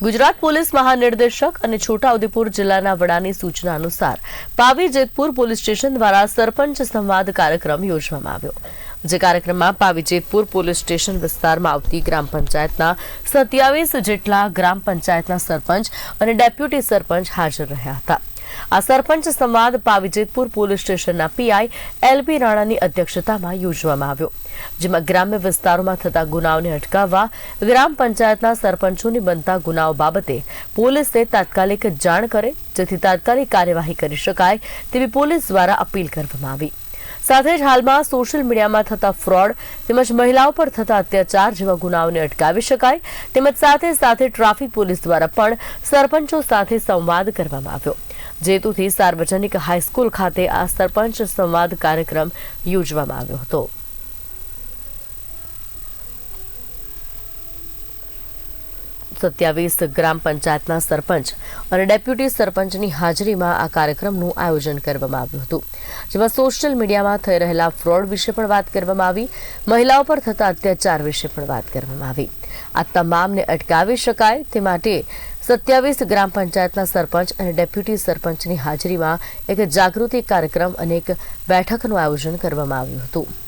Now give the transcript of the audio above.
Gujarat police મહાનિર્દેશક અને છોટાઉદેપુર જિલ્લાના વડાની સૂચના અનુસાર પાવી જેતપુર પોલીસ સ્ટેશન દ્વારા સરપંચ સંવાદ કાર્યક્રમ યોજવામાં આવ્યો, જે કાર્યક્રમમાં પાવી જેતપુર પોલીસ સ્ટેશન વિસ્તારમાં આવતી ગ્રામ પંચાયતના સત્યાવીસ જેટલા ગ્રામ પંચાયતના સરપંચ અને ડેપ્યુટી સરપંચ હાજર રહ્યા હતા. આ સરપંચ સંવાદ પાવીજેતપુર પોલીસ સ્ટેશનના પીઆઈ એલપી રાણાની અધ્યક્ષતામાં યોજવામાં આવ્યો, જેમાં ગ્રામ્ય વિસ્તારોમાં થતા ગુનાઓને અટકાવવા ગ્રામ પંચાયતના સરપંચોની બનતા ગુનાઓ બાબતે પોલીસને તાત્કાલિક જાણ કરે, જેથી તાત્કાલિક કાર્યવાહી કરી શકાય તેવી પોલીસ દ્વારા અપીલ કરવામાં આવી. સાથે જ હાલમાં સોશિયલ મીડિયામાં થતા ફ્રોડ તેમજ મહિલાઓ પર થતા અત્યાચાર જેવા ગુનાઓને અટકાવી શકાય, તેમજ સાથે સાથે ટ્રાફિક પોલીસ દ્વારા પણ સરપંચો સાથે સંવાદ કરવામાં આવ્યો. જેતુથી સાર્વજનિક હાઈસ્કૂલ ખાતે આ સરપંચ સંવાદ કાર્યક્રમ યોજવામાં આવ્યો હતો. સત્યાવીસ ગ્રામ પંચાયતના સરપંચ અને ડેપ્યુટી સરપંચની હાજરીમાં આ કાર્યક્રમનું આયોજન કરવામાં આવ્યું હતું. જેમાં સોશિયલ મીડિયામાં થઈ રહેલા ફ્રોડ વિશે પણ વાત કરવામાં આવી, મહિલાઓ પર થતા અત્યાચાર વિશે પણ વાત કરવામાં આવી. આ તમામને અટકાવી શકાય તે માટે સત્યાવીસ ગ્રામ પંચાયતના સરપંચ અને ડેપ્યુટી સરપંચની હાજરીમાં એક જાગૃતિ કાર્યક્રમ અને એક બેઠકનું આયોજન કરવામાં આવ્યું હતું.